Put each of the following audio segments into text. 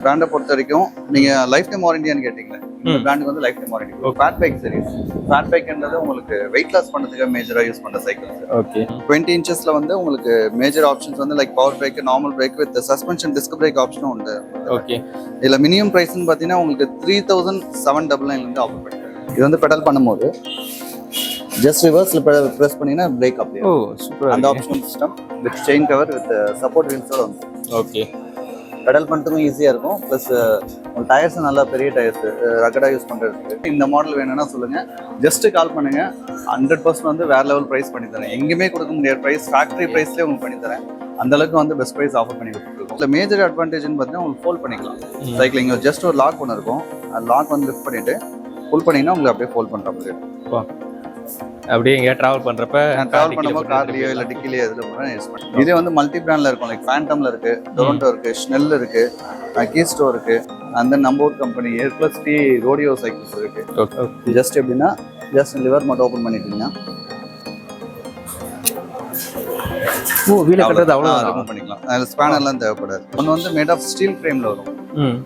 பிராண்டை பொறுத்த வரைக்கும் நீங்க லைஃப் டைம் வாரண்டியான்னு கேட்டீங்களே இந்த. பிராண்டுக்கு வந்து lifetime warranty fat bike series fat பைக்ன்றது உங்களுக்கு வெயிட் லாஸ் பண்ணுறதுக்கு மேஜரா யூஸ் பண்ற சைக்கிள்ஸ் ஓகே டுவெண்ட்டி இன்ச்சஸ்ல வந்து உங்களுக்கு மேஜர் ஆப்ஷன்ஸ் வந்து like power brake normal brake with suspension disc brake ஆப்ஷனும் உண்டு. ஓகே இதுல மினிமம் பிரைஸ்னு பார்த்தீங்கன்னா உங்களுக்கு த்ரீ தௌசண்ட் செவன் டபுள் நைன்லேருந்து ஆஃபர் பண்ணிருக்காங்க இது வந்து பெடல் பண்ணும்போது ஜஸ்ட் ரிவர்ஸ்ல ப்ரெஸ் பண்ணீங்கன்னா பிரேக் அப்படியே ஓ சூப்பர் அந்த option system with chain cover with support வீல்ஸோட வந்து ஓகே பெடல் பண்ணுறதுக்கும் ஈஸியாக இருக்கும். ப்ளஸ் டயர்ஸ் நல்லா பெரிய டயர்ஸ் ரக்கடாக யூஸ் பண்ணுறதுக்கு இந்த மாடல் வேணும்னா சொல்லுங்கள் ஜஸ்ட் கால் பண்ணுங்க. ஹண்ட்ரட் பர்சன்ட் வந்து வேற லெவல் ப்ரைஸ் பண்ணி தரேன் எங்கேயுமே கொடுக்க முடியாத ப்ரைஸ் ஃபேக்ட்ரி ப்ரைஸ்லேயே உங்களுக்கு பண்ணி தரேன் அந்த அளவுக்கு வந்து பெஸ்ட் ப்ரைஸ் ஆஃபர் பண்ணி கொடுத்துருக்கோம். இல்லை மேஜர் அட்வான்டேஜ்னு பார்த்தீங்கன்னா உங்களுக்கு ஃபோல்ட் பண்ணிக்கலாம். ம். சைக்கிள் இங்கே ஜஸ்ட் ஒரு லாக் ஒன்று இருக்கும். அந்த லாக் வந்து லிஃப்ட் பண்ணிட்டு ஃபுல் பண்ணிங்கன்னா உங்களுக்கு அப்படியே ஃபோல்ட் பண்ணுற மாதிரி இருக்கும். அப்படியே எங்கேயா டிராவல் பண்றப்ப நான் ட்ராவல் பண்ணும்போது கார்லயோ இல்லை டிக்கிலேயோ கூட யூஸ் பண்ணுறேன் இதே வந்து மல்டி பிராண்டில் இருக்கும். லைக் ஃபேண்டம்ல இருக்கு டொரண்டோ இருக்கு ஸ்னெல் இருக்கு கீஸ்டோ இருக்கு. அந்த நம்ம ஊர் company air plus the Rodeo cycles இருக்கு. ஜஸ்ட் எப்படின்னா ஜஸ்ட் லிவர் மட்டும் ஓப்பன் பண்ணிட்டீங்கன்னா. ஓ வீல கட்டுறது அவ்வளோ பண்ணிக்கலாம். அதில் ஸ்பேனர்லாம் தேவைப்படாது. ஒன்று வந்து மேட் ஆஃப் ஸ்டீல் ஃப்ரேமில் வரும். ம்.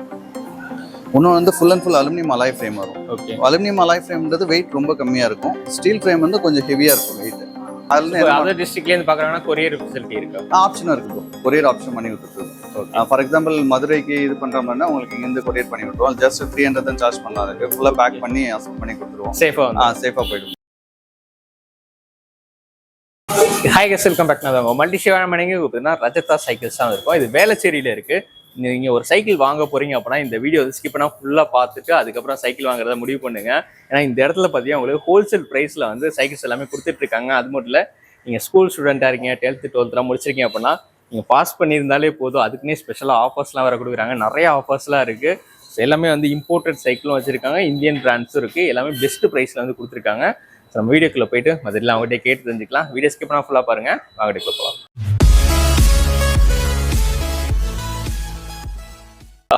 இன்னொன்று வந்து full and full aluminium alloy frame வரும். ஓகே அலுமினியம் அலாய் ஃப்ரேம்ன்றது வெயிட் ரொம்ப கம்மியாக இருக்கும். ஸ்டீல் ஃப்ரேம் வந்து கொஞ்சம் ஹெவியாக இருக்கும் வெயிட் அதர் டிஸ்ட்ரிக்ட்லேருந்து பார்க்குறாங்கன்னா கொரியர் ஃபெசிலிட்டி இருக்கா? ஆப்ஷனும் இருக்கு கொரியர் ஆப்ஷன் பண்ணி விட்டுருக்கு ஃபார் எக்ஸாம்பிள் மதுரைக்கு இது பண்ற மாதிரினா உங்களுக்கு இங்கிருந்து கொரியர் பண்ணி விட்டுருவோம். ஜஸ்ட் த்ரீ ஹண்ட்ரட் தான் சார்ஜ் பண்ணலாம் அதுக்கு ஃபுல்லாக பேக் பண்ணி அசப்ட் பண்ணி கொடுத்துருவோம். சேஃபாக ஆ சேஃபாக போயிடும். ஹாய் கஸ் வெல்கம் பேக் நான் மல்டி ஷேவான மணிங்க. பார்த்தீங்கன்னா ரஜதா சைக்கிள்ஸ் தான் இருக்கும் இது வேளச்சேரியில் இருக்கு. நீங்கள் ஒரு சைக்கிள் வாங்க போகிறீங்க அப்படின்னா இந்த வீடியோ ஸ்கிப் பண்ணா ஃபுல்லாக பார்த்துட்டு அதுக்கப்புறம் சைக்கிள் வாங்குறத முடிவு பண்ணுங்க. ஏன்னா இந்த இடத்துல பார்த்தீங்கன்னா உங்களுக்கு ஹோல்சேல் ப்ரைஸில் வந்து சைக்கிள்ஸ் எல்லாமே கொடுத்துட்ருக்காங்க அது மட்டும் இல்லை நீங்கள் ஸ்கூல் ஸ்டூடெண்ட்டாக இருக்கீங்க டென்த்து டுவெல்த்லாம் முடிச்சிருக்கீங்க அப்படின்னா நீங்கள் பாஸ் பண்ணியிருந்தாலே போதும். அதுக்குன்னே ஸ்பெஷலாக ஆஃபர்ஸ்லாம் வர கொடுக்குறாங்க. நிறைய ஆஃபர்ஸ்லாம் இருக்குது எல்லாமே வந்து இம்போர்ட்டட் சைக்கிளும் வச்சுருக்காங்க. இந்தியன் பிராண்ட்ஸும் இருக்குது எல்லாமே பெஸ்ட் ப்ரைஸில் வந்து கொடுத்துருக்காங்க. ஸோ நம்ம வீடியோக்குள்ள போயிட்டு மதுரில் அவங்ககிட்ட கேட்டு தெரிஞ்சுக்கலாம். வீடியோ ஸ்கிப் ஃபுல்லாக பாருங்கள் வாங்கிட்டு போகலாம்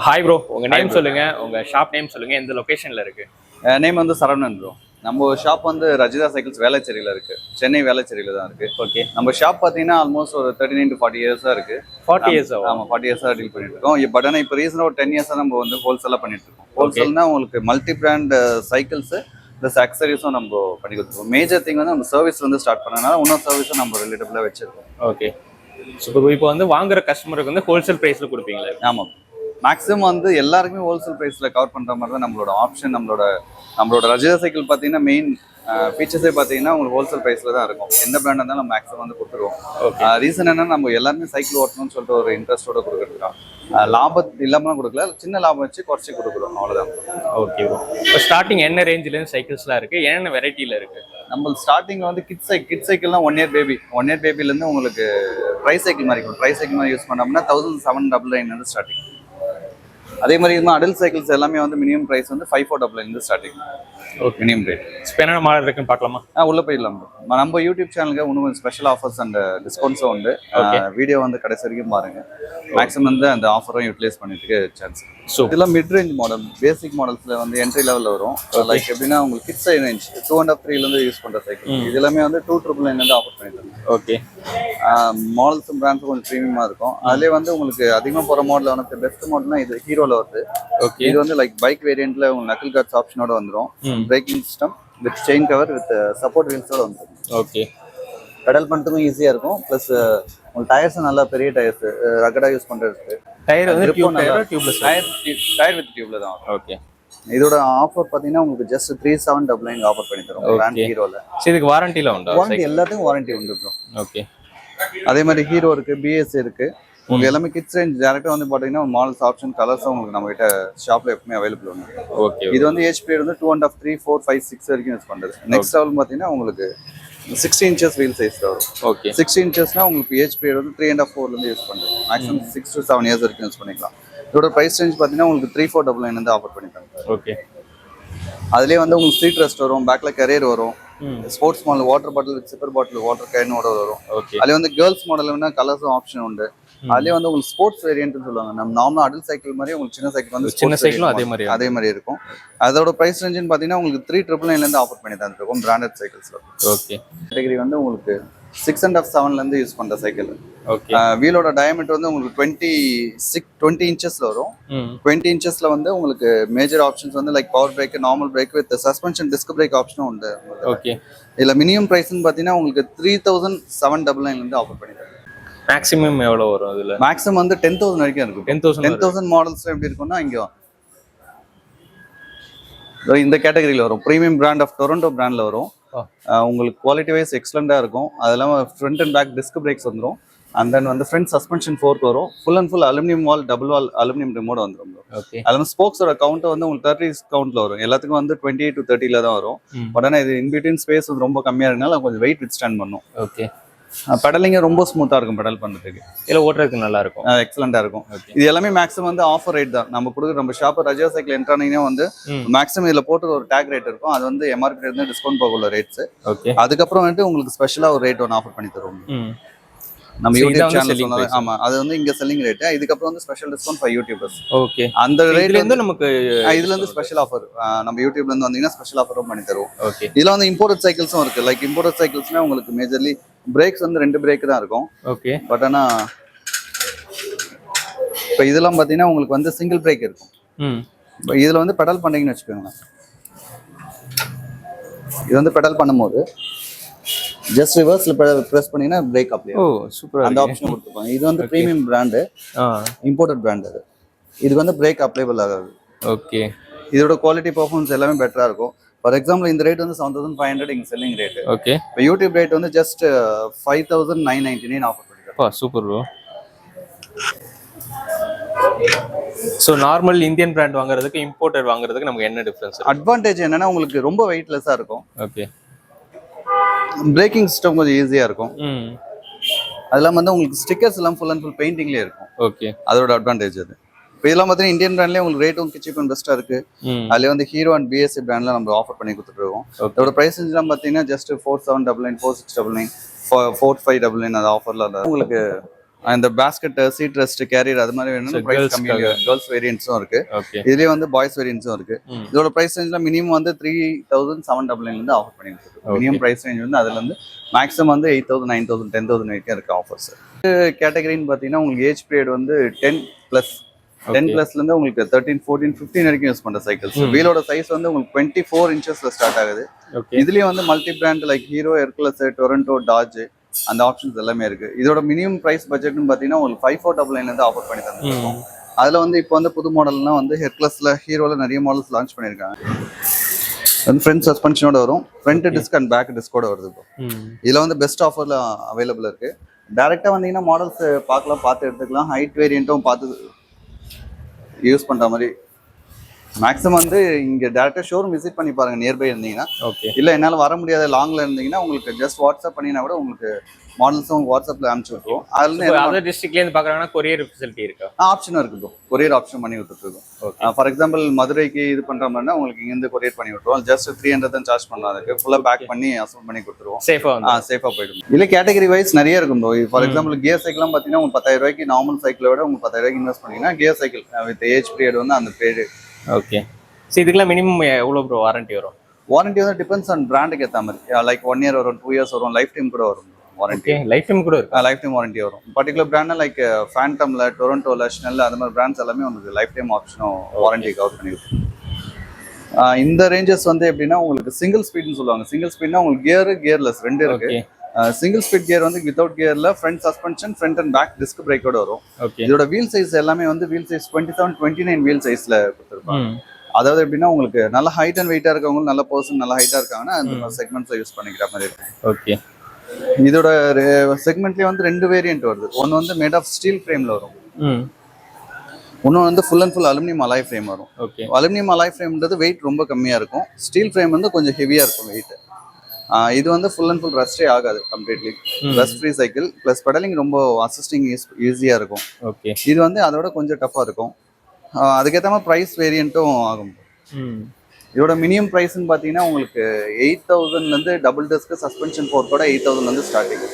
ஹாய் ப்ரோ உங்க நேம் சொல்லுங்க. உங்க ஷாப் நேம் சொல்லுங்க. எந்த லொகேஷன்ல இருக்கு? நேம் வந்து சரவணன் ப்ரோ நம்ம ஷாப் வந்து ரஜிதா சைக்கிள்ஸ் வேளச்சேரியில் இருக்கு. சென்னை வேளச்சேரியில் தான் இருக்கு. ஓகே நம்ம ஷாப் பார்த்தீங்கன்னா ஆல்மோஸ்ட் ஒரு தேர்ட்டி நைன் டு ஃபார்ட்டி இயர்ஸாக இருக்கு. ஃபார்ட்டி இயர்ஸ் ஆமாம் ஃபார்ட்டி இயர்ஸாக டீல் பண்ணிட்டு இருக்கோம். பட் ஆனால் இப்போ ரீசனாக ஒரு டென் இயர்ஸாக நம்ம வந்து ஹோல்சேலாக பண்ணிட்டு இருக்கோம். ஹோல்சேல்னா உங்களுக்கு மல்டி பிராண்ட் சைக்கிள்ஸ் ப்ளஸ் அக்சரிஸும் நம்ம பண்ணி கொடுத்துருவோம் மேஜர் திங் வந்து நம்ம சர்வீஸ் வந்து ஸ்டார்ட் பண்ணனால இன்னும் சர்வீஸும் நம்ம ரிலேட்டபிளாக வச்சிருக்கோம். ஓகே ஸோ இப்போ வந்து வாங்குற கஸ்டமருக்கு வந்து ஹோல்சேல் ப்ரைஸ்ல கொடுப்பீங்களா? ஆமாம் மேக்ஸிமம் வந்து எல்லாருக்குமே ஹோல்சேல் ப்ரைஸில் கவர் பண்ணுற மாதிரி தான் நம்மளோட ஆப்ஷன் நம்மளோட நம்மளோட ரஜிதா சைக்கிள் பார்த்தீங்கன்னா மெயின் ஃபீச்சர்ஸே பார்த்தீங்கன்னா உங்களுக்கு ஹோல்சேல் ப்ரைஸில் தான் இருக்கும். எந்த பிராண்டாக இருந்தாலும் நம்ம மேக்ஸிமம் வந்து கொடுத்துருவோம். ஓகே ரீசன் என்னன்னா நம்ம எல்லாருமே சைக்கிள் ஓட்டணும்னு சொல்லிட்டு ஒரு இன்ட்ரெஸ்டோட கொடுக்குறோம் லாபம் இல்லாமல் கொடுக்கல. சின்ன லாபம் வச்சு குறைச்சி கொடுக்குறோம். அவ்வளோதான் ஓகே இப்போ ஸ்டார்டிங் என்ன ரேஞ்சிலேருந்து சைக்கிள்ஸ்லாம் இருக்கு? என்னென்ன வெரைட்டியில் இருக்கு? நம்ம ஸ்டார்டிங்ல வந்து kid cycle kid சைக்கிள்லாம் one year baby one year பேபிலேருந்து உங்களுக்கு ட்ரை சைக்கிள் மாதிரி இருக்கும். ட்ரை சைக்கிள் மாதிரி யூஸ் பண்ணோம்னா தௌசண்ட் செவன் டபுள் நைன் வந்து ஸ்டார்டிங் அதே மாதிரி இருந்தால் அடல்ட் சைக்கிள்ஸ் எல்லாமே வந்து மினிமம் ப்ரைஸ் வந்து ஃபைவ் ஃபோர் டபுள் இருந்து ஸ்டார்டிங் ஓகே மினிமம் ரேட் இப்போ என்னென்ன மாடல் இருக்குன்னு பார்க்கலாமா? ஆ உள்ள போயிடலாம். நம்ம யூடியூப் சேனலுக்கு இன்னும் ஸ்பெஷல் ஆஃபர்ஸ் அண்ட் டிஸ்கவுண்ட்ஸும் உண்டு. வீடியோ வந்து கடைசி வரைக்கும் பாருங்க. மேக்ஸிமம் வந்து அந்த ஆஃபரும் யூட்டிலைஸ் பண்ணிட்டு சான்ஸ் இதெல்லாம் மிட் ரேஞ்ச் மாடல் பேசிக் மாடல்ஸ்ல வந்து என்ட்ரி லெவலில் வரும். லைக் எப்படின்னா உங்களுக்கு kids range two and half த்ரீலேருந்து use பண்ணுற சைக்கிள் இது எல்லாமே வந்து டூ ட்ரிபிள் நைன்லேருந்து ஆஃபர் பண்ணிட்டு ஓகே மாடல்ஸும் பிராண்ட்ஸும் கொஞ்சம் ப்ரீமியமாக இருக்கும். அதுலேயே வந்து உங்களுக்கு அதிகமாக போகிற மாடல் வந்து பெஸ்ட் மாடல்னா இது ஹீரோவில் வருது. ஓகே இது வந்து லைக் பைக் வேரியண்ட்ல உங்களுக்கு நக்கிள் கார்ட்ஸ் ஆப்ஷனோட வந்துடும் braking system with chain cover with support வீல்ஸோட வந்துடும் ஓகே பெடல் பண்ணுறதுக்கும் ஈஸியாக இருக்கும். ப்ளஸ் உங்களுக்கு டயர்ஸும் நல்லா பெரிய டயர்ஸ் ரகடாக யூஸ் பண்ணுறதுக்கு டயர் வந்து டியூப்லெஸ் டயர் டயர் வித் டியூப்ல தான். ஓகே இதோட ஆஃபர் பார்த்தீங்கன்னா உங்களுக்கு just three seven double nine offer பண்ணி தரும். பிராண்ட் ஹீரோவில் சரி இதுக்கு வாரண்டில உண்டா? வாரண்டி எல்லாத்துக்கும் வாரண்டி உண்டு ப்ரோ ஓகே அதே மாதிரி ஹீரோ இருக்கு பிஎஸ் இருக்கு. உங்களுக்கு எல்லாமே கிட்ஸ் ரேஞ்ச் டேரக்டாக வந்து பார்த்தீங்கன்னா மாடல்ஸ் ஆப்ஷன் கலர்ஸும் உங்களுக்கு நம்ம கிட்ட ஷாப்ல எப்பவுமே அவைலபிள் உண்டு. ஓகே இது வந்து பீரியட் வந்து two and half three four five six வரைக்கும் யூஸ் பண்ணுறது நெக்ஸ்ட் லெவல் பார்த்தீங்கன்னா உங்களுக்கு சிக்ஸ்டி இன்ச்சஸ் வீல் சைஸ் வரும் ஓகே சிக்ஸ்டி இன்ச்சஸ்னா உங்களுக்கு ஏஜ் பீரியட் வந்து த்ரீ அண்ட் ஆஃப் ஃபோர்லேருந்து யூஸ் பண்ணுறது maximum six to seven years வரைக்கும் யூஸ் பண்ணிக்கலாம். இதோட ப்ரைஸ் ரேஞ்ச் பார்த்தீங்கன்னா உங்களுக்கு த்ரீ ஃபோர் டபுள் நைன் வந்து ஆஃபர் பண்ணிட்டாங்க ஓகே அதுலேயே வந்து உங்களுக்கு ஸ்ட்ரீட் ரெஸ்ட் வரும் பேக்ல கரியர் வரும். Sports model water bottle with sipper bottle water கேனோட வரும். ஓகே அதுலேயே வந்து கேர்ள்ஸ் மாடல் வேணா கலர்ஸும் ஆப்ஷன் உண்டு. அதுலேயே வந்து உங்களுக்கு ஸ்போர்ட்ஸ் வேரியன்ட்னு சொல்லுவாங்க. நம்ம நார்மல் அடல்ட் சைக்கிள் மாதிரி உங்களுக்கு சின்ன சைக்கிள் வந்து சின்ன சைக்கிளும் அதே மாதிரி அதே மாதிரி இருக்கும். அதோட ப்ரைஸ் ரேஞ்சுன்னு பார்த்தீங்கன்னா உங்களுக்கு த்ரீ ட்ரிபிள் நைன்லேருந்து ஆஃபர் பண்ணி தந்துருக்கும் பிராண்டட் சைக்கிள்ஸில் ஓகே கேட்டகரி வந்து உங்களுக்கு சிக்ஸ் அண்ட் ஆஃப் செவன்லேருந்து யூஸ் பண்ணுற சைக்கிள் ஓகே வீலோட டயமீட்டர் வந்து உங்களுக்கு டுவெண்ட்டி சிக்ஸ் டுவெண்ட்டி இன்ச்சஸ்ல வரும். டுவெண்ட்டி இன்ச்சஸ்ல வந்து உங்களுக்கு மேஜர் ஆப்ஷன்ஸ் வந்து like power brake normal brake with suspension disc brake ஆப்ஷனும் உண்டு. ஓகே இதுல மினிமம் பிரைஸ்னு பார்த்தீங்கன்னா உங்களுக்கு த்ரீ தௌசண்ட் செவன் டபுள் நைன்லேருந்து ஆஃபர் பண்ணிருக்காங்க மேக்ஸிமம் எவ்வளோ வரும் இதுல? மேக்ஸிமம் வந்து டென் தௌசண்ட் வரைக்கும் இருக்கும். Ten thousand ten thousand models எப்படி இருக்கும்னா இங்கே இந்த கேட்டகரியில் வரும். ப்ரீமியம் பிராண்ட் ஆஃப் டொரண்டோ பிராண்டில் வரும். உங்களுக்கு குவாலிட்டி வைஸ் எக்ஸலண்ட்டாக இருக்கும். அது இல்லாமல் front and back disc brakes வந்துடும் அண்ட் தென் வந்து ஃப்ரண்ட் சஸ்பென்ஷன் ஃபோர்க் வரும். Full and full aluminium wall double wall aluminium remote வந்துடும். ஓகே அது இல்லாமல் ஸ்போக்ஸோட கவுண்ட் வந்து உங்களுக்கு தேர்ட்டி கவுண்ட்ல வரும். எல்லாத்துக்கும் வந்து டுவெண்ட்டி டு தேர்ட்டில தான் வரும். ஆனால் இது இன்பிட்வீன் ஸ்பேஸ் வந்து ரொம்ப கம்மியாக இருக்கனால கொஞ்சம் வெயிட் வித் ஸ்டாண்ட் பண்ணும். ஓகே பெடலிங்க ரொம்ப ஸ்மூத்தாக இருக்கும் பெடல் பண்ணுறதுக்கு இதுல ஓட்டுறதுக்கு நல்லா இருக்கும் எக்ஸலண்ட்டாக இருக்கும். இது எல்லாமே மேக்ஸிமம் வந்து ஆஃபர் ரேட் தான். நம்ம கொடுக்குற நம்ம ஷாப் ரஜா சைக்கிள் என்ட்ரானீங்கன்னா வந்து மேக்ஸிமம் இதில் போட்டு ஒரு டேக் ரேட் இருக்கும். அது வந்து எம்ஆர்பி இருந்து டிஸ்கவுண்ட் போக உள்ள ரேட்ஸ் ஓகே அதுக்கப்புறம் வந்துட்டு உங்களுக்கு ஸ்பெஷலாக ஒரு ரேட் ஒன்று ஆஃபர் பண்ணி தருவோம். நம்ம யூடியூப் சேனல். ஆமா அது வந்து இங்க செல்லிங் ரேட் இதுக்கப்புறம் வந்து special discount for YouTubers okay அந்த ரேட் இதுல இருந்து நமக்கு இதுல இருந்து ஸ்பெஷல் ஆஃபர் நம்ம யூடியூப்ல இருந்து வந்தீங்கன்னா ஸ்பெஷல் ஆஃபரும் பண்ணி தருவோம். ஓகே இதுல வந்து இம்போர்ட் சைக்கிள்ஸும் இருக்கு. லைக் இம்போர்ட் சைக்கிள்ஸ்னா உங்களுக்கு மேஜர்லி பிரேக்ஸ் வந்து ரெண்டு பிரேக் தான் இருக்கும். ஓகே பட் ஆனா இப்போ இதெல்லாம் பார்த்தீங்கன்னா உங்களுக்கு வந்து சிங்கிள் பிரேக் இருக்கும். இதில் வந்து பெடல் பண்ணீங்கன்னு வச்சுக்கோங்களேன். இது வந்து பெடல் பண்ணும்போது ஜஸ்ட் ரிவர்ஸ்ல ப்ரெஸ் பண்ணீங்கன்னா பிரேக் அப்ளை ஓ சூப்பரா அந்த ஆப்ஷன் கொடுத்துருப்பாங்க இது வந்து ப்ரீமியம் பிராண்டு இம்போர்ட்டட் பிராண்ட் அது. இதுக்கு வந்து பிரேக் அப்ளைபிள் ஆகாது. ஓகே இதோட குவாலிட்டி பர்ஃபார்மன்ஸ் எல்லாமே பெட்டராக இருக்கும். ஃபார் எக்ஸாம்பிள் இந்த ரேட் வந்து செவன் தௌசண்ட் ஃபைவ் ஹண்ட்ரட் இங்கே செல்லிங் ரேட் ஓகே இப்போ யூடியூப் ரேட் வந்து just five thousand nine ninety nine offer பண்ணிருக்காங்க. பா super bro so normal Indian brand வாங்குறதுக்கு இம்போர்ட்டட் வாங்குறதுக்கு நமக்கு என்ன டிஃப்ரென்ஸ் அட்வான்டேஜ் என்னன்னா உங்களுக்கு ரொம்ப வெயிட்லெஸ்ஸாக இருக்கும். ஓகே பிரேக்கிங் சிஸ்டம் கொஞ்சம் ஈஸியாக இருக்கும். ம். அது இல்லாமல் வந்து உங்களுக்கு ஸ்டிக்கர்ஸ் எல்லாம் ஃபுல் அண்ட் ஃபுல் பெயிண்டிங்லேயே இருக்கும். ஓகே அதோட அட்வான்டேஜ் அது. இப்போ இதெல்லாம் பார்த்தீங்கன்னா இந்தியன் பிராண்ட்லேயே உங்களுக்கு ரேட்டும் சீப் அண்ட் பெஸ்ட்டாக இருக்கு. அதுலேயே வந்து ஹீரோ அண்ட் பிஎஸ்சி பிராண்ட்ல நம்ம ஆஃபர் பண்ணி கொடுத்துருக்கோம். இதோட ப்ரைஸ் எல்லாம் பார்த்தீங்கன்னா just four seven double nine four six double nine four five double nine அது ஆஃபரில் உங்களுக்கு அந்த பேஸ்கெட் சீட் ரெஸ்ட் கேரியர் அது மாதிரி So, வேணும் ப்ரைஸ் girls கம்மி க்காக. கேர்ள்ஸ் வேரியன்ட்ஸும் இருக்கு. இதுலேயே வந்து பாய்ஸ் வேரியன்ட்ஸும் இருக்கு. இதோட ப்ரைஸ் ரேஞ்சில் மினிமம் வந்து த்ரீ தௌசண்ட் செவன் டபுள் நைன்லேருந்து ஆஃபர் பண்ணி கொடுத்துருக்கோம். Okay. மினிமம் ப்ரைஸ் ரேஞ்ச் வந்து அதுல இருந்து மேக்ஸிமம் வந்து eight thousand nine thousand ten thousand வரைக்கும் இருக்கு ஆஃபர்ஸ் கேட்டகரின்னு பார்த்தீங்கன்னா உங்களுக்கு ஏஜ் பீரியட் வந்து டென் ப்ளஸ் டென் Okay. ப்ளஸ்லேருந்து உங்களுக்கு தேர்ட்டின் ஃபோர்டீன் ஃபிஃப்டீன் வரைக்கும் யூஸ் பண்ணுற சைக்கிள்ஸ். வீலோட சைஸ் வந்து உங்களுக்கு டுவெண்ட்டி ஃபோர் இன்ச்சஸ்ல ஸ்டார்ட் ஆகுது. ஓகே இதுலயும் வந்து multi brand like Hero Hercules Toronto டாஜ் அந்த ஆப்ஷன்ஸ் எல்லாமே இருக்கு. இதோட மினிமம் பிரைஸ் பட்ஜெட்னு பார்த்தீங்கன்னா உங்களுக்கு ஃபைவ் ஃபோர் டபுள் நைன்லேருந்து ஆஃபர் பண்ணி தந்துருக்கோம். அதுல வந்து இப்போ வந்து புது மாடல்லாம் வந்து ஹெர்குலஸ்ல ஹீரோல நிறைய மாடல்ஸ் லான்ச் பண்ணியிருக்காங்க வந்து ஃப்ரண்ட் சஸ்பென்ஷனோட வரும். ஃப்ரண்ட் டிஸ்க் அண்ட் பேக் டிஸ்கோட வருது இப்போ இதுல வந்து பெஸ்ட் ஆஃபர்ல அவைலபிள் இருக்கு. டைரக்டா வந்தீங்கன்னா மாடல்ஸ் பார்க்கலாம் பார்த்து எடுத்துக்கலாம். ஹைட் வேரியண்ட்டும் பார்த்து யூஸ் பண்ற மாதிரி மேக்ஸிமம் வந்து இங்க டேரக்டா ஷோரூம் விசிட் பண்ணி பாருங்க நியர்பை இருந்தீங்கன்னா. ஓகே இல்ல என்னால வர முடியாத லாங்ல இருந்தீங்கன்னா உங்களுக்கு ஜஸ்ட் வாட்ஸ்அப் பண்ணினா கூட உங்களுக்கு மாடல்ஸும் வாட்ஸ்அப்ல அனுப்பிச்சு விட்டுருவோம். அதுல அதர் டிஸ்ட்ரிக்ட்ல இருந்து பாக்குறாங்கன்னா கொரியர் ஃபெசிலிட்டி இருக்கா? ஆப்ஷனும் இருக்கு ப்ரோ கொரியர் ஆப்ஷன் பண்ணி விட்டுருக்கோம் ஃபார் எக்ஸாம்பிள் மதுரைக்கு இது பண்ற மாதிரினா உங்களுக்கு இங்கேருந்து கொரியர் பண்ணி விட்டுருவோம். ஜஸ்ட் த்ரீ ஹண்ட்ரட் தான் சார்ஜ் பண்ணலாம் அதுக்கு. ஃபுல்லா பேக் பண்ணி அசல் பண்ணி கொடுத்துருவோம். சேஃபா ஆ வந்து சேஃபா போயிடும். இல்ல கேட்டகரி வைஸ் நிறைய இருக்கும் ப்ரோ ஃபார் எக்ஸாம்பிள் கியர் சைக்கிள்லாம் பார்த்தீங்கன்னா உங்களுக்கு பத்தாயிரம் ரூபாய்க்கு நார்மல் சைக்கிளை விட உங்களுக்கு பத்தாயிரம் ரூபாய்க்கு இன்வெஸ்ட் பண்ணீங்கன்னா gear cycle with age period வந்து அந்த பேரு ஓகே ஸோ இதுக்கெல்லாம் மினிமம் எவ்வளோ ப்ரோ வாரண்டி வரும்? வாரண்டி வந்து டிபெண்ட்ஸ் ஆன் பிராண்டுக்கு ஏற்ற மாதிரி. லைக் ஒன் இயர் வரும் டூ இயர்ஸ் வரும் லைஃப் டைம் கூட வரும் வாரண்டி லைஃப் டைம் கூட இருக்கு லைஃப் டைம் வாரண்டி வரும். பர்டிகுலர் பிராண்ட் லைக் ஃபேண்டம்ல டொரண்டோல ஸ்னெல் அந்த மாதிரி பிராண்ட்ஸ் எல்லாமே உங்களுக்கு லைஃப் டைம் ஆப்ஷனும் வாரண்டி கவர் பண்ணிருக்கு ஆஹ் இந்த ரேஞ்சஸ் வந்து எப்படின்னா உங்களுக்கு சிங்கிள் ஸ்பீட்னு சொல்லுவாங்க. சிங்கிள் ஸ்பீட்னா உங்களுக்கு கியர் கியர்லெஸ் ரெண்டு இருக்கு. சிங்கிள் ஸ்பீட் கியர் வந்து without கியர்ல front suspension front and back disc பிரேக்கோட வரும். இதோட வீல் சைஸ் எல்லாமே வந்து wheel size twenty seven twenty nine wheel சைஸ்ல கொடுத்துருப்பாங்க அதாவது எப்படின்னா உங்களுக்கு நல்ல ஹைட் அண்ட் வெயிட்டா இருக்கவங்க நல்ல பர்சன் நல்ல ஹைட்டா இருக்காங்கன்னா அந்த செக்மெண்ட்ஸ் யூஸ் பண்ணிக்கிற மாதிரி இருக்கும். ஓகே இதோட செக்மெண்ட்லயே வந்து ரெண்டு வேரியன்ட் வருது. ஒன்னு வந்து மேட் ஆஃப் ஸ்டீல் ஃப்ரேம்ல வரும். ம். இன்னொன்று வந்து full and full aluminium alloy frame வரும். ஓகே அலுமினியம் அலாய் ஃப்ரேம்ன்றது வெயிட் ரொம்ப கம்மியா இருக்கும். ஸ்டீல் ஃப்ரேம் வந்து கொஞ்சம் ஹெவியா இருக்கும் வெயிட் இது வந்து ஃபுல் அண்ட் ஃபுல் ரஸ்டே ஆகாது completely rust free cycle plus pedaling ரொம்ப அசிஸ்டிங் ஈஸியாக இருக்கும். ஓகே இது வந்து அதோட கொஞ்சம் டஃப்பாக இருக்கும். அதுக்கேற்ற மாதிரி ப்ரைஸ் வேரியண்ட்டும் ஆகும். இதோட மினிமம் ப்ரைஸ்னு பார்த்தீங்கன்னா உங்களுக்கு எயிட் தௌசண்ட்லேருந்து டபுள் டெஸ்க்கு சஸ்பென்ஷன் ஃபோர்க்கோட எயிட் தௌசண்ட்லேருந்து ஸ்டார்டிங்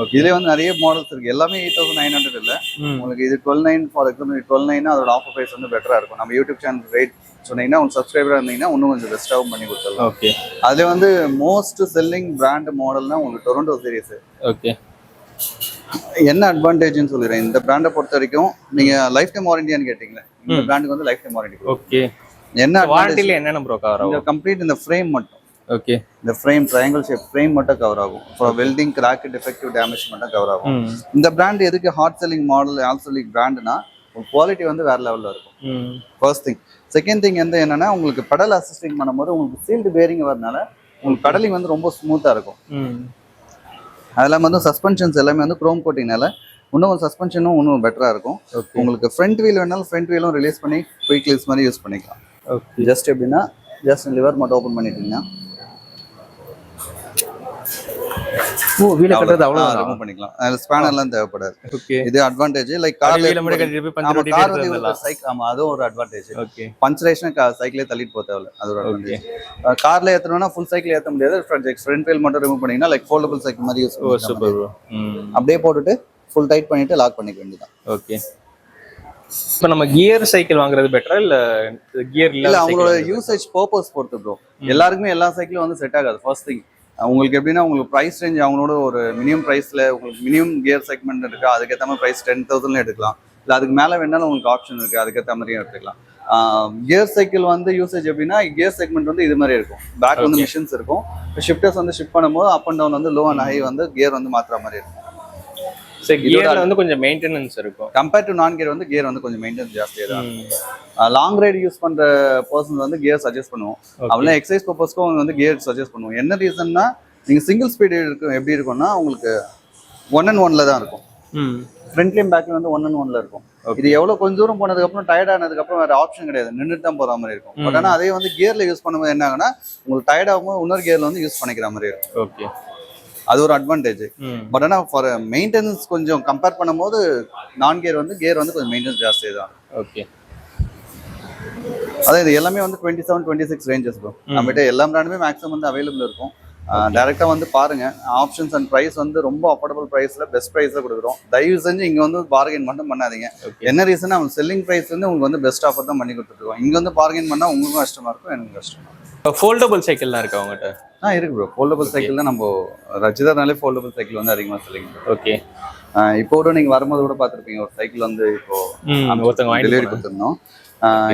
ஓகே இதுலேயே வந்து நிறைய மாடல்ஸ் இருக்குது எல்லாமே எயிட் தௌசண்ட் நைன் ஹண்ட்ரட் இல்லை. உங்களுக்கு இது twelve nine for example twelve nine அதோட ஆஃபர் ப்ரைஸ் வந்து பெட்டராக இருக்கும். நம்ம யூடியூப் சேனல் ரேட் சொன்னீங்கன்னா உங்க சப்ஸ்கிரைபராக இருந்தீங்கன்னா இன்னும் கொஞ்சம் பெஸ்ட்டாகவும் பண்ணி கொடுத்துடலாம். ஓகே அதுல வந்து மோஸ்ட் செல்லிங் பிராண்ட் மாடல்னா உங்களுக்கு டொரண்டோ சீரிஸ் ஓகே என்ன அட்வான்டேஜ்னு சொல்லிடுறேன். இந்த பிராண்டை பொறுத்த வரைக்கும் நீங்க லைஃப் டைம் வாரண்டியான்னு கேட்டீங்களே இந்த பிராண்டுக்கு வந்து லைஃப் டைம் வாரண்டி ஓகே என்ன? வாரண்டில என்னென்ன ப்ரோ கவர் ஆகும்? கம்ப்ளீட் இந்த ஃப்ரேம் மட்டும். ஓகே இந்த ஃப்ரேம் ட்ரையாங்கிள் ஷேப் ஃப்ரேம் மட்டும் கவர் ஆகும். அப்புறம் வெல்டிங் கிராக் டிஃபெக்டிவ் டேமேஜ் மட்டும் கவர் ஆகும். இந்த பிராண்ட் எதுக்கு ஹாட் செல்லிங் மாடல் ஆல்சோலிக் பிராண்ட்னா குவாலிட்டி வந்து வேற லெவல்ல இருக்கும். ஃபர்ஸ்ட் திங் செகண்ட் திங் வந்து என்னன்னா உங்களுக்கு பெடல் அசிஸ்டிங் பண்ணும்போது உங்களுக்கு சீல்டு பேரிங் வரனால உங்களுக்கு பெடலிங் வந்து ரொம்ப ஸ்மூத்தா இருக்கும். அதெல்லாம் வந்து சஸ்பென்ஷன்ஸ் எல்லாமே வந்து குரோம் கோட்டிங்னால இன்னும் சஸ்பென்ஷனும் இன்னும் பெட்டரா இருக்கும். உங்களுக்கு ஃப்ரண்ட் வீல் வேணாலும் ஃப்ரண்ட் வீலும் ரிலீஸ் பண்ணி குயிக் லிஸ் மாதிரி யூஸ் பண்ணிக்கலாம். ஜஸ்ட் எப்படின்னா ஜஸ்ட் லிவர் மட்டும் ஓப்பன் பண்ணிட்டீங்கன்னா ஓ வீல கட்டுறது அவ்வளவுதான். ரிமூவ் பண்ணிக்கலாம். அதில் ஸ்பேனர்லாம் தேவைப்படாது. ஓகே. இது அட்வான்டேஜ் லைக் கார் வீல மட்டும் கட்டிட்டு போய் பஞ்சர் ஓட்டிட்டு எடுத்துடலாம் சைக்கிள் ஆமா அதுவும் ஒரு அட்வான்டேஜ் ஓகே. பஞ்சரேஷன் சைக்கிளே தள்ளிட்டு போக தேவையில்ல. அது ஒரு அட்வான்டேஜ் கார்ல ஏத்தணும்னா ஃபுல் சைக்கிள் ஏத்த முடியாது. ஃப்ரண்ட் வீல் மட்டும் ரிமூவ் பண்ணீங்கன்னா லைக் ஃபோல்டபுள் சைக்கிள் மாதிரி யூஸ் ஓ சூப்பர் அப்படியே போட்டுட்டு ஃபுல் டைட் பண்ணிட்டு லாக் பண்ணிக்க வேண்டியதான் ஓகே. இப்போ நம்ம கியர் சைக்கிள் வாங்குறது பெட்டரா இல்ல கியர் இல்ல இல்ல அவங்களோட யூசேஜ் பர்பஸ் பொறுத்து ப்ரோ எல்லாருக்குமே எல்லா சைக்கிளும் வந்து செட் ஆகாது. ஃபர்ஸ்ட் திங் உங்களுக்கு எப்படின்னா உங்களுக்கு ப்ரைஸ் ரேஞ்ச் அவங்களோட ஒரு மினிமம் ப்ரைஸ்ல உங்களுக்கு மினிமம் கியர் செக்மெண்ட் இருக்கா. அதுக்கேற்ற மாதிரி ப்ரைஸ் டென் தௌசண்ட்ல எடுக்கலாம். இல்லை அதுக்கு மேலே வேணாலும் உங்களுக்கு ஆப்ஷன் இருக்கு. அதுக்கேற்ற மாதிரியும் எடுத்துக்கலாம். கியர் சைக்கிள் வந்து யூசேஜ் எப்படின்னா கியர் செக்மெண்ட் வந்து இது மாதிரி இருக்கும். பேக் வந்து. மிஷின்ஸ் இருக்கும். ஷிஃப்டர்ஸ் வந்து ஷிஃப்ட் பண்ணும்போது அப் அண்ட் டவுன் வந்து லோ அண்ட் ஹை வந்து கியர் வந்து மாத்துற மாதிரி இருக்கும். சரி கியர்ல வந்து கொஞ்சம் மெயின்டெனன்ஸ் இருக்கும். கம்பேர்ட் டு நான் கியர் வந்து கியர் வந்து கொஞ்சம் மெயின்டெனன்ஸ் ஜாஸ்தியாக தான். லாங் ரைடு யூஸ் பண்ற பர்சன்ஸ் வந்து கியர் சஜஸ்ட் பண்ணுவோம். அவ்வளோ எக்ஸசைஸ் பர்பஸ்க்கும் வந்து கியர் சஜஸ்ட் பண்ணுவோம். என்ன ரீசன்னா நீங்க சிங்கிள் ஸ்பீடு இருக்கும் எப்படி இருக்கும்னா உங்களுக்கு ஒன் அண்ட் ஒன்ல தான் இருக்கும். ஃப்ரண்ட்லயும் பேக்லயும் வந்து ஒன் அண்ட் ஒன்ல இருக்கும். இது எவ்வளவு கொஞ்ச தூரம் போனதுக்கு அப்புறம் டயர்ட் ஆனதுக்கு அப்புறம் வேற ஆப்ஷன் கிடையாது. நின்றுட்டு தான் போற மாதிரி இருக்கும். பட் ஆனா அதே வந்து கியர்ல யூஸ் பண்ணும்போது என்ன ஆகுனா உங்களுக்கு டயர்ட் ஆகும்போது இன்னொரு கியர்ல வந்து யூஸ் பண்ணிக்கிற மாதிரி இருக்கும். ஓகே அது ஒரு அட்வான்டேஜ் பட் ஆனா ஃபார் மெயின்டெனன்ஸ் கொஞ்சம் கம்பேர் பண்ணும்போது நான் கியர் வந்து கியர் வந்து கொஞ்சம் மெயின்டெனன்ஸ் ஜாஸ்தி தான். ஓகே அதான் இது எல்லாமே வந்து twenty seven twenty six ranges bro நம்மகிட்ட எல்லா பிராண்டுமே மேக்ஸிமம் வந்து அவைலபிள் இருக்கும். டேரெக்டாக வந்து பாருங்க. ஆப்ஷன்ஸ் அண்ட் ப்ரைஸ் வந்து ரொம்ப அஃபோர்டபுள் ப்ரைஸ்ல பெஸ்ட் ப்ரைஸ்ல கொடுக்குறோம். தயவு செஞ்சு இங்க வந்து பார்கெயின் மட்டும் பண்ணாதீங்க. என்ன ரீசன் அவங்க செல்லிங் ப்ரைஸ் வந்து உங்களுக்கு வந்து பெஸ்ட் ஆஃபர் தான் பண்ணி கொடுத்துருக்கோம் இங்க வந்து பார்கெயின் பண்ணா உங்களுக்கும் கஷ்டமா இருக்கும் எனக்கும் கஷ்டமா இருக்கும் ஃபோல்டபுள் சைக்கிள்லாம் இருக்கா உங்ககிட்ட? ஆ இருக்கு ப்ரோ ஃபோல்டபுள் சைக்கிள் தான் நம்ம ரஜிதானாலே ஃபோல்டபுள் சைக்கிள் வந்து அதிகமாக செல்லிங் ஓகே இப்போ கூட நீங்க வரும்போது கூட பார்த்துருப்பீங்க ஒரு சைக்கிள் வந்து இப்போ வாங்கிட்டு டெலிவரி. கொடுத்துருந்தோம்.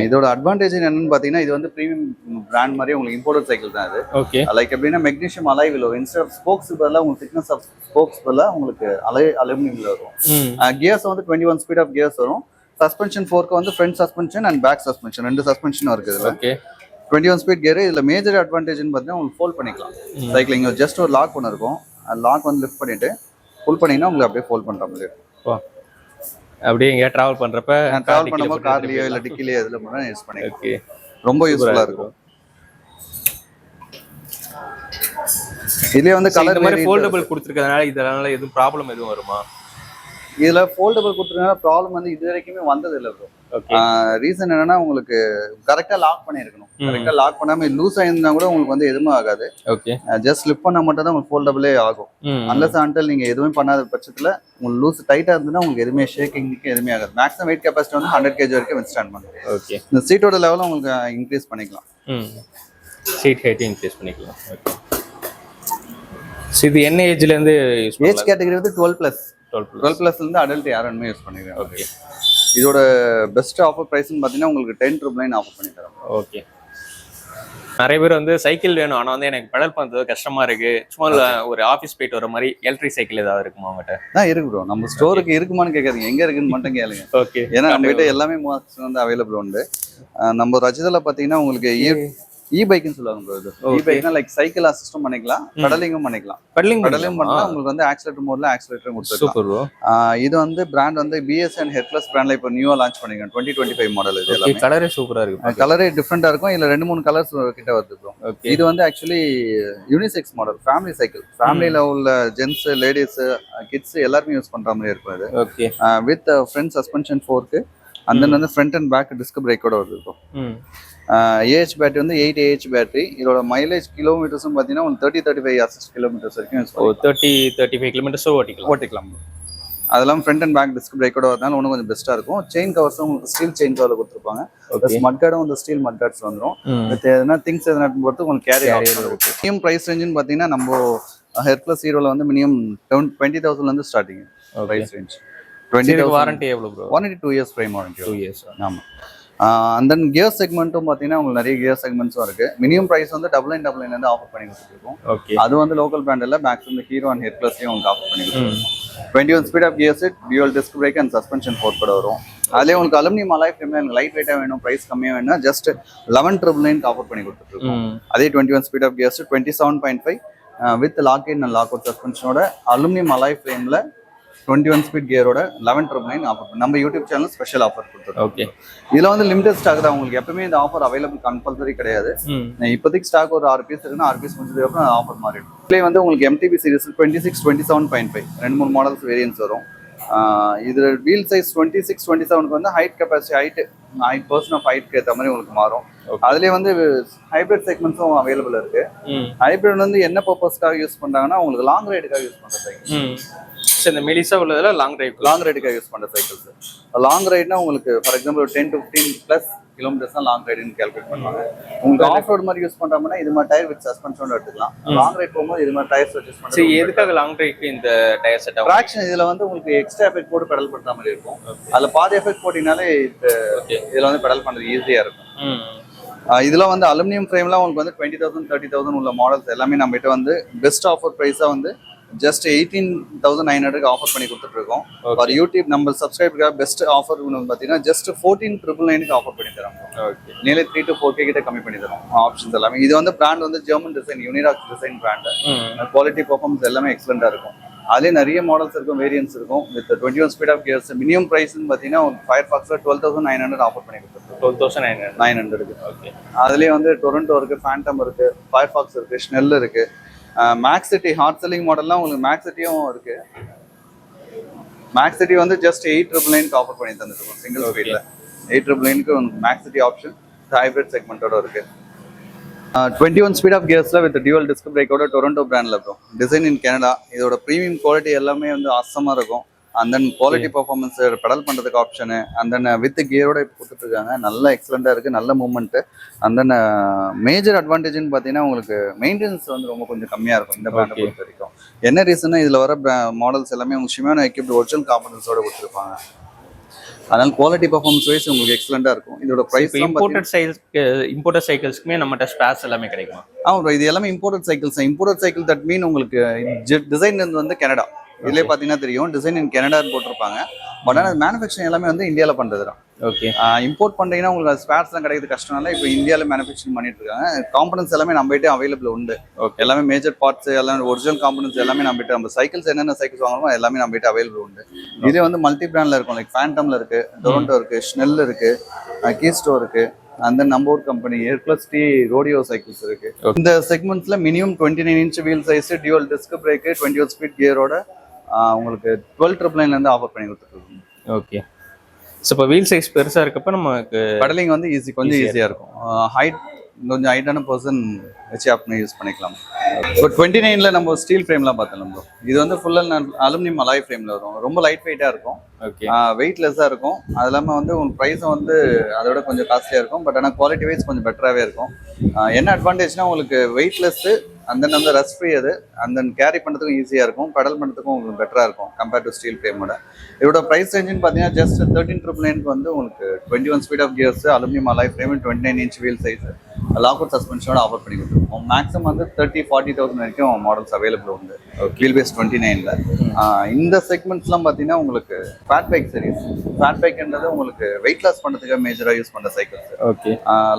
இதோட அட்வான்டேஜ் என்னன்னு பார்த்தீங்கன்னா இது வந்து ப்ரீமியம் பிராண்ட் மாதிரி உங்களுக்கு இம்போர்ட்டட் சைக்கிள் தான் இது. ஓகே லைக் எப்படின்னா மெக்னீஷியம் அலை விலோ இன்ஸ்ட் ஆஃப் ஸ்போக்ஸ் பதிலாக உங்களுக்கு திக்னஸ் ஆஃப் ஸ்போக்ஸ் பதிலாக உங்களுக்கு அலை அலுமினியம்ல வரும். கியர்ஸ் வந்து twenty one speed of gears வரும். சஸ்பென்ஷன் ஃபோர்க்கு வந்து front suspension and back suspension ரெண்டு சஸ்பென்ஷனும் இருக்குது okay twenty one speed gear இதில் மேஜர் அட்வான்டேஜ்னு பார்த்தீங்கன்னா உங்களுக்கு ஃபோல்ட் பண்ணிக்கலாம். சைக்கிள் இங்கே ஜஸ்ட் ஒரு லாக் ஒன்று இருக்கும். அந்த லாக் வந்து லிஃப்ட் பண்ணிட்டு புல் பண்ணிங்கன்னா உங்களுக்கு அப்படியே ஃபோல்ட் பண்ணுற மாதிரி இருக்கும். அப்படியே எங்கேயா டிராவல் பண்றப்ப ட்ராவல் பண்ணும்போது கார்லயோ இல்லை டிக்கிலேயோ இதில் மட்டும் யூஸ் பண்ணிக்கலாம். ஓகே ரொம்ப யூஸ்ஃபுல்லாக இருக்கும். இதுலயே வந்து கலர் மாதிரி ஃபோல்டபுள் கொடுத்துருக்கறதுனால இதனால எதுவும் ப்ராப்ளம் எதுவும் வருமா? இதுல ஃபோல்டபுள் கொடுத்துருக்கனால ப்ராப்ளம் வந்து இது வரைக்குமே வந்தது இல்லை ப்ரோ ரீசன் என்னன்னா உங்களுக்கு கரெக்டா லாக் பண்ணிருக்கணும் கரெக்டா லாக் பண்ணாம லூஸ் ஆயிருந்தா கூட உங்களுக்கு வந்து எதுவுமே ஆகாது. ஓகே ஜஸ்ட் ஸ்லிப் பண்ணா மட்டும் தான் உங்களுக்கு ஃபோல்டபுளே ஆகும். அன்லஸ் அன்டில் நீங்க எதுவுமே பண்ணாத பட்சத்துல உங்களுக்கு லூஸ் டைட்டா இருந்ததுன்னா உங்களுக்கு எதுவுமே ஷேக்கிங்க்கு எதுவுமே ஆகாது. மேக்ஸிமம் வெயிட் கெப்பாசிட்டி வந்து ஹண்ட்ரட் கேஜி வரைக்கும் வித்ஸ்டாண்ட் பண்ணும் ஓகே இந்த சீட்டோட லெவலும் உங்களுக்கு இன்க்ரீஸ் பண்ணிக்கலாம். சீட் ஹைட்டையும் இன்க்ரீஸ் பண்ணிக்கலாம். இது என்ன ஏஜ்லேருந்து யூஸ் ஏஜ் கேட்டகரி வந்து டுவெல் பிளஸ் டுவெல் டுவெல் பிளஸ்ல இருந்து அடல்ட் யாருமே யூஸ் பண்ணிக்கிறேன் ஓகே இதோட பெஸ்ட் ஆஃபர் ப்ரைஸ்னு பார்த்தீங்கன்னா உங்களுக்கு டென் ட்ரிபிள் நைன் ஆஃபர் பண்ணி தரோம் ஓகே நிறைய பேர் வந்து சைக்கிள் வேணும். ஆனால் வந்து எனக்கு பெடல் பண்ணுறது கஷ்டமா இருக்கு. சும்மா ஒரு ஆஃபீஸ் போயிட்டு வர மாதிரி எலக்ட்ரிக் சைக்கிள் ஏதாவது இருக்குமா அவங்ககிட்ட ஆ இருக்கு ப்ரோ நம்ம ஸ்டோருக்கு இருக்குமான்னு கேட்காதீங்க. எங்க இருக்குன்னு மட்டும் கேளுங்க. ஓகே ஏன்னா நம்ம கிட்ட எல்லாமே மோஸ்ட் வந்து அவைலபிள் உண்டு. நம்ம ரஜிதால பாத்தீங்கன்னா உங்களுக்கு இ பைக்னு சொல்லுவாங்க இது. இ பைக்னா லைக் சைக்கிள் அசிஸ்டும் பண்ணிக்கலாம் பெடலிங்கும் பண்ணிக்கலாம். பெடலிங் பெடலிங் பண்ணலாம். உங்களுக்கு வந்து ஆக்சிலேட்டர் மோட்ல ஆக்சிலேட்டரும் ஆஹ் இது வந்து பிராண்ட் வந்து பிஎஸ் அண்ட் ஹெட்லெஸ் பிராண்ட்ல இப்போ நியூவா லான்ச் பண்ணிருக்கேன் டுவெண்ட்டி டுவெண்ட்டி ஃபைவ் மாடல் இது எல்லாமே. கலரே சூப்பரா இருக்கு கலரே டிஃப்ரெண்டா இருக்கும். இல்ல ரெண்டு மூணு கலர்ஸ் கிட்ட ஓகே இது வந்து actually unisex model family cycle ஃபேமிலியில உள்ள ஜென்ஸ் லேடிஸ் கிட்ஸ் எல்லாருமே யூஸ் பண்ற மாதிரி இருக்கும் இது. வித் ஃப்ரண்ட் சஸ்பென்ஷன் ஃபோர்க்கு அந்த வந்து ஃப்ரண்ட் அண்ட் பேக் டிஸ்க் பிரேக்கோட வருது ம். ஏஹெச் பேட்டரி வந்து எயிட் ஏஹெச் பேட்டரி இதோட மைலேஜ் கிலோமீட்டர்ஸும் பார்த்தீங்கன்னா உங்களுக்கு thirty thirty five assist kilometres வரைக்கும் தேர்ட்டி தேர்ட்டி ஃபைவ் கிலோமீட்டர்ஸோ ஓட்டிக்கலாம். ஓட்டிக்கலாம். அதெல்லாம் ஃப்ரண்ட் அண்ட் பேக் டிஸ்க் பிரேக்கோட வரதுனால இன்னும் கொஞ்சம் பெஸ்ட்டாக இருக்கும். செயின் கவர்ஸும் ஸ்டீல் செயின் கவர் கொடுத்துருப்பாங்க. ஓகே ப்ளஸ் மட்கார்டும் வந்து ஸ்டீல் மட்கார்ட்ஸ் வந்துடும் ம். வித் எதனா திங்ஸ் எதனா பொறுத்து உங்களுக்கு கேரி ஆகும். ப்ரைஸ் ரேஞ்சுன்னு பார்த்தீங்கன்னா நம்ம ஹெர்க்லஸ் ஹீரோவில் வந்து மினிமம் டுவெண்ட்டி தௌசண்ட்லேருந்து starting price range twenty warranty எவ்வளோ bro two years prime warranty two years ஆமாம் அண்ட் தென் கியர் செக்மெண்ட்டும் பார்த்தீங்கன்னா உங்களுக்கு நிறைய கியர் செக்மெண்ட்ஸும் இருக்கு. மினிமம் ப்ரைஸ் வந்து டபுள் நைன் டபுள் நைன் வந்து ஆஃபர் பண்ணி கொடுத்துருக்கோம். ஓகே அது வந்து லோக்கல் பிராண்டில் மேக்ஸ் வந்து ஹீரோ அண்ட் ஹெர்க்லஸ்லையும் உங்களுக்கு ஆஃபர் பண்ணி கொடுத்துருக்கோம். Twenty one speed of gears dual disc brake and suspension fork கூட வரும். அதுலேயே உங்களுக்கு அலுமினியம் அலாய் ஃப்ரேமில் எனக்கு லைட் வெயிட்டாக வேணும் ப்ரைஸ் கம்மியாக வேணும்னா just eleven triple nine offer பண்ணி கொடுத்துருக்கோம். அதே twenty one speed of gears twenty seven point five with lock in and lock out சஸ்பென்ஷனோட aluminium alloy ஃப்ரேமில் டுவெண்ட்டி ஒன் ஸ்பீட் கியரோட லெவன் ட்ரிபிள் நைன் ஆஃபர் நம்ம யூடியூப் சேனல் ஸ்பெஷல் ஆஃபர் கொடுத்துருக்கோம். Okay இதில் வந்து limited stock தான். உங்களுக்கு எப்பவுமே இந்த ஆஃபர் அவைலபிள் கம்பல்சரி கிடையாது. இப்போதைக்கு ஸ்டாக் ஒரு ஆறு பீஸ் இருக்குன்னா ஆறு பீஸ் முடிஞ்சதுக்கு அப்புறம் ஆஃபர் மாறிடும். இதுலேயே வந்து உங்களுக்கு MTB series twenty six twenty seven point five ரெண்டு மூணு மாடல்ஸ் வேரியன்ஸ் வரும். இதுல wheel size twenty six twenty செவனுக்கு வந்து height capacity height height person of ஹைட்க்கு ஏற்ற மாதிரி உங்களுக்கு மாறும். அதுலேயே வந்து ஹைப்ரிட் செக்மெண்ட்ஸும் அவைலபிள் இருக்கு. ஹைப்ரிட் வந்து என்ன பர்பஸ்க்காக யூஸ் பண்றாங்கன்னா உங்களுக்கு லாங் ரைடுக்காக யூஸ் பண்ற சைக்கிள் இந்த மெலிசா உள்ளதுல லாங் டிரைவ் லாங் ரைடுக்காக யூஸ் பண்ற சைக்கிள்ஸ் லாங் ரைட்னா உங்களுக்கு for example ten to fifteen plus kilometres தான் லாங் ரைடுன்னு கால்குலேட் பண்ணுவாங்க. உங்களுக்கு ஆஃப் ரோட் மாதிரி யூஸ் பண்றோம்னா இது மாதிரி டயர் வித் சஸ்பென்ஷன் எடுத்துக்கலாம். லாங் ரைட் போகும்போது இது மாதிரி டயர்ஸ் வச்சு சரி பண்ணுறது எதுக்காக லாங் டிரைவ்க்கு இந்த டயர் செட் ஆகும்? இதுல வந்து உங்களுக்கு எக்ஸ்ட்ரா எஃபெக்ட் போட்டு பெடல் பண்ற மாதிரி இருக்கும். அதுல பாதி எஃபெக்ட் போட்டீங்கனாலே இது இதுல வந்து பெடல் பண்றது ஈஸியா இருக்கும். இதுல வந்து அலுமினியம் ஃப்ரேம்லாம் உங்களுக்கு வந்து டுவெண்ட்டி தௌசண்ட் தேர்ட்டி தௌசண்ட் உள்ள மாடல்ஸ் எல்லாமே நம்ம கிட்ட வந்து பெஸ்ட் ஆஃபர் ப்ரைஸா வந்து just eighteen thousand nine hundred offer பண்ணி கொடுத்துட்டு இருக்கோம் Okay. ஃபார் யூடியூப் நம்ம சப்ஸ்கிரைபருக்காக பெஸ்ட் ஆஃபர் பார்த்தீங்கன்னா ஜஸ்ட் ஃபோர்டீன் ட்ரிபிள் நைனுக்கு ஆஃபர் பண்ணி தராங்க okay nearly three to four K கிட்ட கம்மி பண்ணி தரோம். ஆப்ஷன்ஸ் எல்லாமே. இது வந்து பிராண்ட் வந்து ஜெர்மன் டிசைன் யூனிராக் டிசைன் பிராண்ட் குவாலிட்டி பர்ஃபார்மன்ஸ் எல்லாமே எக்ஸலண்டா இருக்கும். அதுலேயே நிறைய மாடல்ஸ் இருக்கும் வேரியன்ஸ் இருக்கும். With twenty one speed of gears minimum ப்ரைஸ்னு பார்த்தீங்கன்னா fire ஃபாக்ஸில் twelve thousand nine hundred offer பண்ணி கொடுத்துருக்கோம் twelve thousand nine hundred nine ஹண்ட்ரடுக்கு ஓகே அதுலேயே வந்து டொரண்டோ இருக்கு ஃபேண்டம் இருக்கு ஃபயர் ஃபாக்ஸ் இருக்கு ஸ்னெல் இருக்கு. மேக்ஸ் சிட்டி ஹாட் செல்லிங் மாடல்லாம் உங்களுக்கு மேக்ஸ் சிட்டியும் இருக்கு. மேக்ஸ் சிட்டி வந்து ஜஸ்ட் எயிட் ட்ரிபிள் நைனுக்கு ஆஃபர் பண்ணி தந்துருக்கோம் சிங்கிள் ஸ்பீடில் எயிட் ட்ரிபிள் நைனுக்கு மேக்ஸ் சிட்டி ஆப்ஷன் ஹைப்ரிட் செக்மெண்ட்டோட இருக்கு. டுவெண்ட்டி ஒன் ஸ்பீட் ஆஃப் கியர்ஸில் வித் டியூவல் டிஸ்க் பிரேக்கோட டொரண்டோ பிராண்டில் இருக்கும் டிசைன் இன் கனடா இதோட ப்ரீமியம் குவாலிட்டி எல்லாமே வந்து அசமாக இருக்கும். And then quality performance pedal பண்ணுறதுக்கு ஆப்ஷனு அண்ட் தென் வித் கியரோட இப்போ கொடுத்துட்ருக்காங்க. நல்ல எக்ஸலண்ட்டாக இருக்குது நல்ல மூமெண்ட்டு அண்ட் தென் மேஜர் அட்வான்டேஜ்னு பார்த்தீங்கன்னா உங்களுக்கு மெயின்டெனன்ஸ் வந்து ரொம்ப கொஞ்சம் கம்மியாக இருக்கும் இந்த பிராண்டை. பொறுத்த வரைக்கும் என்ன ரீசன்னா இதில் வர மாடல்ஸ் எல்லாமே உங்களுக்கு ஷிமானோ எக்யூப்ட் ஒரிஜினல் காம்பனன்ஸோட கொடுத்துருப்பாங்க. அதனால குவாலிட்டி பர்ஃபார்மன்ஸ் வைஸ் உங்களுக்கு எக்ஸலண்ட்டாக இருக்கும். இதோட ப்ரைஸ் இம்போர்ட்டட் சைக்கிள்ஸ்க்கு இம்போர்ட்டட் சைக்கிள்ஸ்க்குமே நம்மகிட்ட ஸ்பேர்ஸ் எல்லாமே கிடைக்குமா? ஆமா bro, இது எல்லாமே imported cycles imported cycle that mean உங்களுக்கு டிசைன் வந்து கனடா இதுலேயே பார்த்தீங்கன்னா தெரியும். டிசைன் இன் கனடான்னு போட்டிருப்பாங்க. பட் ஆனால் மேனுஃபேக்சரிங் எல்லாமே வந்து இந்தியாவில் பண்ணுறது தான் ஓகே இம்போர்ட் பண்ணீங்கன்னா உங்களுக்கு ஸ்பேர்ஸ்லாம் கிடைக்கிறது கஷ்டம்னால இப்போ இந்தியாவில் மேனுஃபேக்சரிங் பண்ணிட்டு இருக்காங்க. காம்பனன்ஸ் எல்லாமே நம்மகிட்ட அவைலபிள் உண்டு. ஓகே எல்லாமே மேஜர் பார்ட்ஸ் எல்லாமே ஒரிஜினல் காம்பனன்ஸ் எல்லாமே நம்மகிட்ட நம்ம சைக்கிள்ஸ் என்னென்ன சைக்கிள்ஸ் வாங்குறோமோ எல்லாமே நம்மகிட்ட அவைலபிள் உண்டு. இதே வந்து மல்டி பிராண்ட்ல இருக்கும் லைக் ஃபேண்டம்ல இருக்கு டொரண்டோ இருக்கு ஸ்னெல் இருக்கு கீஸ்டோ இருக்கு. அந்த நம்ம ஊர் கம்பெனி ஏர்பிளஸ் டி ரோடியோ சைக்கிள்ஸ் இருக்கு. இந்த செக்மெண்ட்ஸ்ல minimum twenty nine inch wheel size dual disc brake twenty one speed கியரோட உங்களுக்கு டுவெல் ட்ரிபிள் நைன்ல இருந்து ஆஃபர் பண்ணி கொடுத்துருக்கோம். ஓகே ஸோ இப்போ வீல் சைஸ் பெருசா இருக்கப்ப நமக்கு பெடலிங் வந்து ஈஸி கொஞ்சம் ஈஸியாக இருக்கும். ஹைட் கொஞ்சம் ஹைட்டான பர்சன் வச்சு ஆப்னு யூஸ் பண்ணிக்கலாம். இப்போ டுவெண்ட்டி நைனில் நம்ம ஸ்டீல் ஃப்ரேம்லாம் பார்த்தோம் ப்ரோ இது வந்து ஃபுல் அண்ட் அலுமினியம் அலாய் ஃப்ரேமில் வரும். ரொம்ப லைட் வெயிட்டாக இருக்கும். ஓகே வெயிட்லெஸ்ஸாக இருக்கும். அது இல்லாமல் வந்து உங்களுக்கு ப்ரைஸும் வந்து அதோட கொஞ்சம் காஸ்ட்லியாக இருக்கும். பட் ஆனால் குவாலிட்டி வைஸ் கொஞ்சம் பெட்டராகவே இருக்கும். என்ன அட்வான்டேஜ்னா உங்களுக்கு வெயிட்லெஸ்ஸு அந்த தென் வந்து ரஸ் ஃப்ரீ அது அந்த தென் கேரி பண்ணுறதுக்கும் ஈஸியாக இருக்கும். பெடல் பண்ணுறதுக்கும் உங்களுக்கு பெட்டராக இருக்கும் கம்பேர்ட் டு ஸ்டீல் ஃப்ரேமோட இதோட ப்ரைஸ் ரேஞ்சுன்னு பார்த்தீங்கன்னா ஜஸ்ட் தேர்ட்டின் ட்ரிபிள் நைனுக்கு வந்து உங்களுக்கு twenty one speed of gears aluminium alloy frame twenty nine inch wheel size lockout சஸ்பென்ஷனோட offer பண்ணி கொடுத்துருக்கோம். மேக்ஸிமம் வந்து தேர்ட்டி ஃபார்ட்டி தௌசண்ட் வரைக்கும் மாடல்ஸ் அவைலபிள் உண்டு. வீல் பேஸ் டுவெண்ட்டி நைனில் இந்த செக்மெண்ட்ஸ்லாம் பார்த்தீங்கன்னா உங்களுக்கு ஃபேட் பைக் சீரிஸ் ஃபேட் பைக்ன்றது உங்களுக்கு வெயிட் லாஸ் பண்ணுறதுக்கு மேஜராக யூஸ் பண்ணுற cycles okay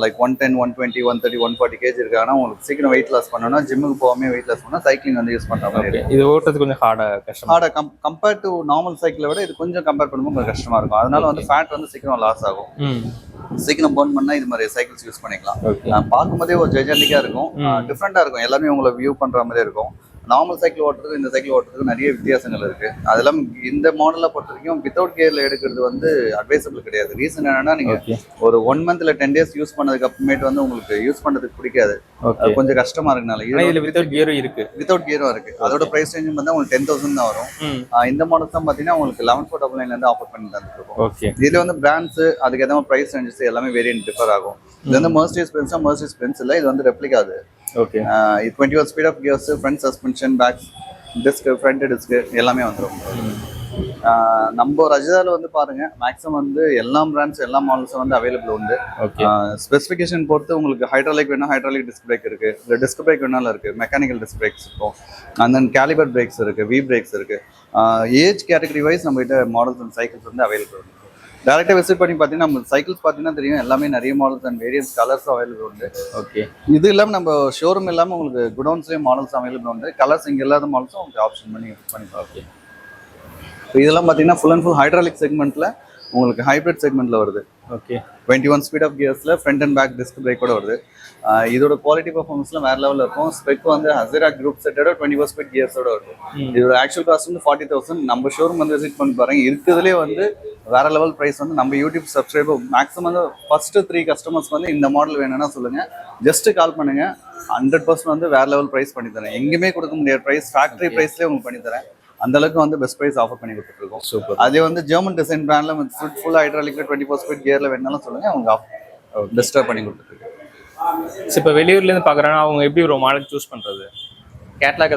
like one ten one twenty one thirty one forty KG இருக்காங்கன்னா உங்களுக்கு சீக்கிரம் வெயிட் லாஸ் பண்ணணும்னா ஜிம்முக்கு போகாம வெயிட் லாஸ் பண்ணால் சைக்கிளிங் வந்து யூஸ் பண்ணுற மாதிரி இது ஓட்டுறது கொஞ்சம் ஹார்டா கஷ்டம் ஹார்டாக கம் கம்பேர்ட் டு நார்மல் சைக்கிளை விட இது கொஞ்சம் கம்பேர் பண்ணும்போது கொஞ்சம் கஷ்டமாக இருக்கும். அதனால வந்து ஃபேட் வந்து சீக்கிரம் லாஸ் ஆகும். ம் சீக்கிரம் பர்ன் பண்ணால் இது மாதிரி சைக்கிள்ஸ் யூஸ் பண்ணிக்கலாம். பார்க்கும்போதே ஒரு ஜெஜெண்டிக்காக இருக்கும். டிஃப்ரெண்ட்டாக இருக்கும். எல்லாமே உங்களை வியூ பண்ணுற மாதிரி இருக்கும். நார்மல் சைக்கிள் ஓட்டுறதுக்கு இந்த சைக்கிள் ஓட்டுறதுக்கு நிறைய வித்தியாசங்கள் இருக்கு. அதெல்லாம் இந்த மாடலை பொறுத்த வரைக்கும் வித்தவுட் கியர்ல எடுக்கிறது வந்து அட்வைசபிள் கிடையாது. ரீசன் என்னன்னா நீங்க ஓகே ஒரு ஒன் மந்த்ல டென் டேஸ் யூஸ் பண்ணதுக்கு அப்புறமேட்டு வந்து உங்களுக்கு யூஸ் பண்றதுக்கு பிடிக்காது. கொஞ்சம் கஷ்டமா இருக்கனால. இதுல வித்தவுட் கியரும் இருக்கு. வித்தவுட் கியரும் இருக்கு. அதோட பிரைஸ் ரேஞ்ச் வந்து உங்களுக்கு டென் தௌசண்ட் தான் வரும். இந்த மாடல் தான் பாத்தீங்கன்னா உங்களுக்கு லெவன் ஃபோர் டபுள் நைன்ல இருந்து ஆஃபர் பண்ணி தந்துட்டு இருக்கோம். ஓகே இதுல வந்து பிராண்ட்ஸ் அதுக்கு எதாவது பிரைஸ் ரேஞ்சஸ் எல்லாமே வேரியன்ட் டிஃபர் ஆகும். இது வந்து மர்சிடிஸ் பென்ஸா மர்சிடிஸ் பென்ஸ் இல்ல இது வந்து ரெப்ளிகா அது. Okay twenty one speed of gears front suspension back disc front disc எல்லாமே வந்துடும் நம்ம ரஜிதால வந்து பாருங்க மேக்ஸிமம் வந்து எல்லா பிராண்ட்ஸ் எல்லா மாடல்ஸும் வந்து அவைலபிள் உண்டு. ஸ்பெசிஃபிகேஷன் பொறுத்து உங்களுக்கு ஹைட்ராலிக் வேணும் ஹைட்ராலிக் டிஸ்க் பிரேக் இருக்கு. இல்லை டிஸ்க் பிரேக் வேணாலும் இருக்கு. மெக்கானிக்கல் டிஸ்க் பிரேக்ஸ் இருக்கும். அண்ட் தென் கேலிபர் பிரேக்ஸ் இருக்கு வி பிரேக்ஸ் இருக்கு. ஏஜ் கேட்டகரி வைஸ் நம்ம கிட்ட மாடல்ஸ் அண்ட் சைக்கிள்ஸ் வந்து அவைலபிள் இருக்கு டேரெக்டாக விசிட் பண்ணி பார்த்தீங்கன்னா நம்ம சைக்கிள்ஸ் பார்த்தீங்கன்னா தெரியும். எல்லாமே நிறைய models and variants colours available உண்டு. ஓகே இது இல்லாமல் நம்ம ஷோரூம் இல்லாமல் உங்களுக்கு குடோன்ஸ்லேயும் மாடல்ஸ் அவைலபிள் உண்டு. கலர்ஸ் இங்கே இல்லாத மாடல்ஸும் உங்களுக்கு ஆப்ஷன் பண்ணி பண்ணி பார்க்கலாம். இப்போ இதெல்லாம் பார்த்தீங்கன்னா ஃபுல் அண்ட் ஃபுல் ஹைட்ராலிக் செக்மெண்ட்டில் உங்களுக்கு ஹைப்ரிட் செக்மெண்ட்டில் வருது. Okay twenty one speed of கியர்ஸில் front and back disc பிரேக்கோட வருது. இதோட குவாலிட்டி பர்ஃபார்மன்ஸ்லாம் வேற லெவலில் இருக்கும். ஸ்பெக் வந்து ஹசிரா குரூப் செட்டோட டுவெண்ட்டி ஃபோர் ஸ்பீட் கியர்ஸோட வருது. இதோட ஆக்சுவல் காஸ்ட் வந்து ஃபார்ட்டி தௌசண்ட் நம்ம ஷோரூம் வந்து விசிட் பண்ணி பாருங்க. இருக்கிறதுலே வந்து வேற லெவல் ப்ரைஸ் வந்து நம்ம யூடியூப் சப்ஸ்கிரைபர் மேக்ஸிமம் வந்து ஃபர்ஸ்ட் த்ரீ கஸ்டமர்ஸ் வந்து இந்த மாடல் வேணும்னா சொல்லுங்க. ஜஸ்ட் கால் பண்ணுங்க. ஹண்ட்ரட் பர்சன்ட் வந்து வேற லெவல் ப்ரைஸ் பண்ணி தரேன். எங்கேயுமே கொடுக்க முடியாத ப்ரைஸ் ஃபேக்டரி ப்ரைஸ்லேயே உங்களுக்கு பண்ணி தரேன். அந்த அளவுக்கு வந்து பெஸ்ட் ப்ரைஸ் ஆஃபர் பண்ணி கொடுத்துட்டு இருக்கோம் சூப்பர். அதே வந்து ஜெர்மன் டிசைன் பிராண்ட்ல ஃபுல் ஃபுல் ஹைட்ராலிக்ல டுவெண்ட்டி ஃபோர் ஸ்பீட் கியர்ல வேணாலும் சொல்லுங்க அவங்க பெஸ்ட்டாக பண்ணி கொடுத்துருக்கு இப்போ வெளியூர்ல இருந்து பாக்குறாங்கன்னா அவங்க எப்படி ஒரு மாடல் சூஸ் பண்றது? கேட்லாக்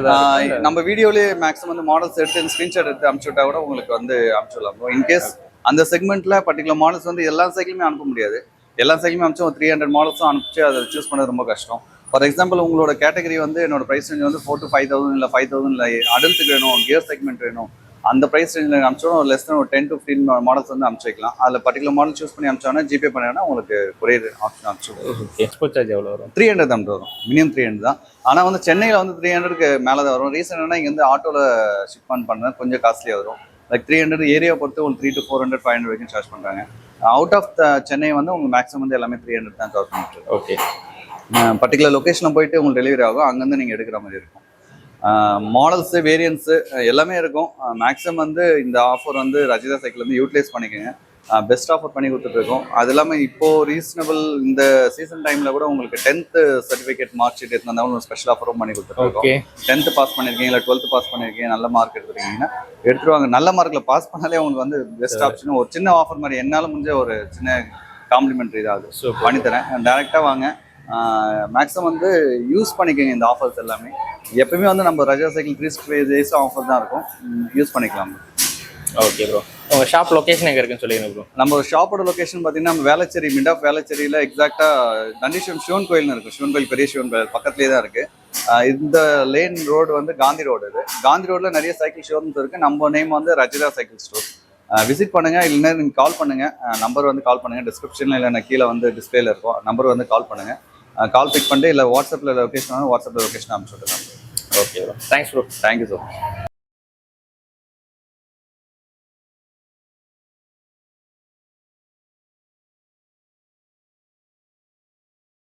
நம்ம வீடியோலயே மேக்ஸிமம் வந்து மாடல்ஸ் எடுத்து ஸ்கிரீன்ஷாட் எடுத்து அனுப்பிச்சு விட்டா கூட உங்களுக்கு வந்து அனுப்பிச்சுடலாம் இன்கேஸ் அந்த செக்மெண்ட்ல பர்டிகுலர் மாடல்ஸ் வந்து எல்லா சைக்கிளுமே அனுப்ப முடியாது. எல்லா சைக்கிளுமே அனுப்பிச்சு ஒரு த்ரீ ஹண்ட்ரட் மாடல்ஸும் அனுப்பிச்சு அதை சூஸ் பண்ணது ரொம்ப கஷ்டம். ஃபார் எக்ஸாம்பிள் உங்களோட கேட்டகரி வந்து என்னோட ப்ரைஸ் ரேஞ்ச் வந்து ஃபோர் டு ஃபைவ் தௌசண்ட் இல்லை ஃபைவ் தௌசண்ட் இல்லை அடல்ட்டுக்கு வேணும் கியர் செக்மெண்ட் வேணும். அந்த ப்ரைஸ் ரேஞ்சில் அனுப்பிச்சோம் ஒரு லெஸ் ஒரு டென் டு ஃபிஃப்டீன் மாடல்ஸ் வந்து அனுப்பிச்சு வைக்கலாம். அதில் பர்டிகுலர் மாடல் சூஸ் பண்ணி அனுப்பிச்சோன்னா ஜிபே பண்ணா உங்களுக்கு கொரியர் ஆப்ஷன் அனுப்பிச்சு எக்ஸ்போர்ட் சார்ஜ் எவ்வளோ வரும்? த்ரீ ஹண்ட்ரட் தான் வரும். மினிமம் த்ரீ ஹண்ட்ரட் தான். ஆனால் வந்து சென்னையில் வந்து த்ரீ ஹண்ட்ரட்க்கு மேலே தான் வரும். ரீசன் என்ன இங்கே வந்து ஆட்டோவில் ஷிப்மெண்ட் பண்ண கொஞ்சம் காஸ்ட்லியாக வரும். லைக் த்ரீ ஹண்ட்ரட் ஏரியா பொறுத்து உங்களுக்கு three to four hundred five hundred வரைக்கும் சார்ஜ் பண்ணுறாங்க அவுட் ஆஃப் த சென்னை வந்து உங்களுக்கு மேக்ஸிமம் வந்து எல்லாமே த்ரீ ஹண்ட்ரட் தான் சார்ஜ் பண்ணிட்டு ஓகே பர்டிகுலர் லொக்கேஷனில் போயிட்டு உங்களுக்கு டெலிவரி ஆகும். அங்கேருந்து நீங்கள் எடுக்கிற மாதிரி இருக்கும். மாடல்ஸு வேரியன்ஸு எல்லாமே இருக்கும். மேக்ஸிமம் வந்து இந்த ஆஃபர் வந்து ரஜிதா சைக்கிள் வந்து யூட்டிலைஸ் பண்ணிக்கோங்க. பெஸ்ட் ஆஃபர் பண்ணி கொடுத்துட்ருக்கோம். அது இல்லாமல் இப்போ ரீசனபிள் இந்த சீசன் டைமில் கூட உங்களுக்கு டென்த்து சர்டிஃபிகேட் மார்க் ஷீட் எடுத்து வந்தாலும் ஸ்பெஷல் ஆஃபரும் பண்ணி கொடுத்துருக்கோம் டென்த்து பாஸ் பண்ணியிருக்கீங்க இல்லை டுவெல்த்து பாஸ் பண்ணியிருக்கீங்க நல்ல மார்க் எடுத்துருக்கீங்கன்னா எடுத்துருவாங்க. நல்ல மார்க்கில் பாஸ் பண்ணாலே உங்களுக்கு வந்து பெஸ்ட் ஆப்ஷன் ஒரு சின்ன ஆஃபர் மாதிரி என்னால் முடிஞ்ச ஒரு சின்ன காம்ப்ளிமெண்ட்ரி சூப்பர் பண்ணித்தரேன். டேரெக்டாக வாங்க. மேக்ஸிமம் வந்து யூஸ் பண்ணிக்கோங்க இந்த ஆஃபர்ஸ் எல்லாமே. எப்பவுமே வந்து நம்ம Raja cycle three sixty days offer தான் இருக்கும். யூஸ் பண்ணிக்கலாம் ஓகே ப்ரோ உங்க ஷாப் லொகேஷன் எங்க இருக்குன்னு சொல்லிடுங்க ப்ரோ நம்ம ஷாப்போட லொகேஷன் பார்த்தீங்கன்னா நம்ம வேளச்சேரி மிட் ஆஃப் வேளச்சேரியில் எக்ஸாக்டாக தண்டிஷம் சிவன் கோயில்னு இருக்குது சிவன் கோயில் பெரிய சிவன் கோயில் பக்கத்துலேயே தான் இருக்குது இந்த லேன் ரோடு வந்து காந்தி ரோடு இது. காந்தி ரோடில் நிறைய சைக்கிள் ஷோரூம்ஸ் இருக்குது நம்ம நேம் வந்து ரஜிதா சைக்கிள் ஸ்டோர் விசிட் பண்ணுங்கள் இல்லைன்னா நீங்கள் கால் பண்ணுங்கள் நம்பர் வந்து கால் பண்ணுங்கள் டிஸ்கிரிப்ஷனில் இல்லைன்னா கீழே வந்து டிஸ்பிளேல இருக்கும். நம்பர் வந்து கால் பண்ணுங்கள் கால் பிக் பண்ணிட்டு இல்லை வாட்ஸ்அப்பில் லொக்கேஷன் வாட்ஸ்அப்பில் லொக்கேஷன் அனுப்பிச்சு விட்டுருங்க okay bro thanks bro thank you so much